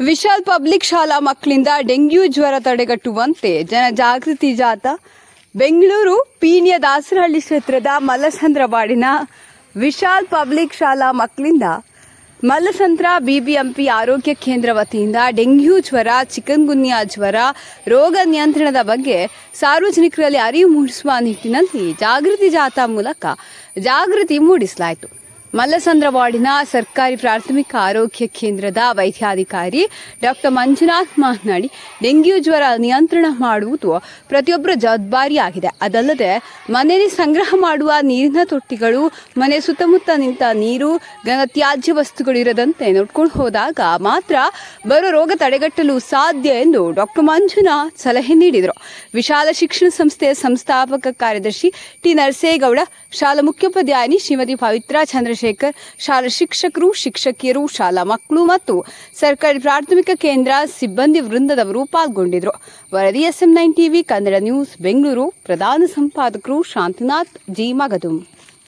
Vishal public ಶಾಲಾ ಮಕ್ಕಳಿಂದ dengue ಜ್ವರ ತಡೆಗಟ್ಟುವಂತೆ ಜನಜಾಗೃತಿ ಜಾಥಾ. ಬೆಂಗಳೂರು ಪೀಣ್ಯ ದಾಸರಹಳ್ಳಿ ಕ್ಷೇತ್ರದ ಮಲ್ಲಸಂದ್ರವಾಡಿನ ವಿಶಾಲ್ ಪಬ್ಲಿಕ್ ಶಾಲಾ ಮಕ್ಕಳಿಂದ ಮಲ್ಲಸಂದ್ರ ಬಿಬಿಎಂಪಿ ಆರೋಗ್ಯ ಕೇಂದ್ರ ವತಿಯಿಂದ ಡೆಂಗ್ಯೂ ಜ್ವರ, ಚಿಕನ್ಗುನ್ಯಾ ಜ್ವರ, ರೋಗ ನಿಯಂತ್ರಣದ ಬಗ್ಗೆ ಸಾರ್ವಜನಿಕರಲ್ಲಿ ಅರಿವು ಮೂಡಿಸುವ ನಿಟ್ಟಿನಲ್ಲಿ ಜಾಗೃತಿ ಜಾಥಾ ಮೂಲಕ ಜಾಗೃತಿ ಮೂಡಿಸಲಾಯಿತು. ಮಲ್ಲಸಂದ್ರ ವಾರ್ಡಿನ ಸರ್ಕಾರಿ ಪ್ರಾಥಮಿಕ ಆರೋಗ್ಯ ಕೇಂದ್ರದ ವೈದ್ಯಾಧಿಕಾರಿ ಡಾಕ್ಟರ್ ಮಂಜುನಾಥ್ ಮಾತನಾಡಿ, ಡೆಂಗ್ಯೂ ಜ್ವರ ನಿಯಂತ್ರಣ ಮಾಡುವುದು ಪ್ರತಿಯೊಬ್ಬರ ಜವಾಬ್ದಾರಿಯಾಗಿದೆ. ಅದಲ್ಲದೆ, ಮನೆಯಲ್ಲಿ ಸಂಗ್ರಹ ಮಾಡುವ ನೀರಿನ ತೊಟ್ಟಿಗಳು, ಮನೆ ಸುತ್ತಮುತ್ತ ನಿಂತ ನೀರು ಘನತ್ಯಾಜ್ಯ ವಸ್ತುಗಳು ಇರದಂತೆ ನೋಡ್ಕೊಂಡು ಹೋದಾಗ ಮಾತ್ರ ಬರೋ ರೋಗ ತಡೆಗಟ್ಟಲು ಸಾಧ್ಯ ಎಂದು ಡಾಕ್ಟರ್ ಮಂಜುನಾಥ್ ಸಲಹೆ ನೀಡಿದರು. ವಿಶಾಲ ಶಿಕ್ಷಣ ಸಂಸ್ಥೆಯ ಸಂಸ್ಥಾಪಕ ಕಾರ್ಯದರ್ಶಿ ಟಿ ನರಸೇಗೌಡ, ಶಾಲಾ ಮುಖ್ಯೋಪಾಧ್ಯಾಯಿನಿ ಶ್ರೀಮತಿ ಪವಿತ್ರ ಚಂದ್ರಶೇಖರ್ ಶಾಲಾ ಶಿಕ್ಷಕರು, ಶಿಕ್ಷಕಿಯರು, ಶಾಲಾ ಮಕ್ಕಳು ಮತ್ತು ಸರ್ಕಾರಿ ಪ್ರಾಥಮಿಕ ಕೇಂದ್ರ, ಸಿಬ್ಬಂದಿ ವೃಂದದವರು ಪಾಲ್ಗೊಂಡಿದ್ದರು. ವರದಿ SM nine TV, Kannada news, Bengaluru. ಪ್ರಧಾನ ಸಂಪಾದಕರು ಶಾಂತಿನಾಥ್, ಜಿ. ಮಗದುಂ.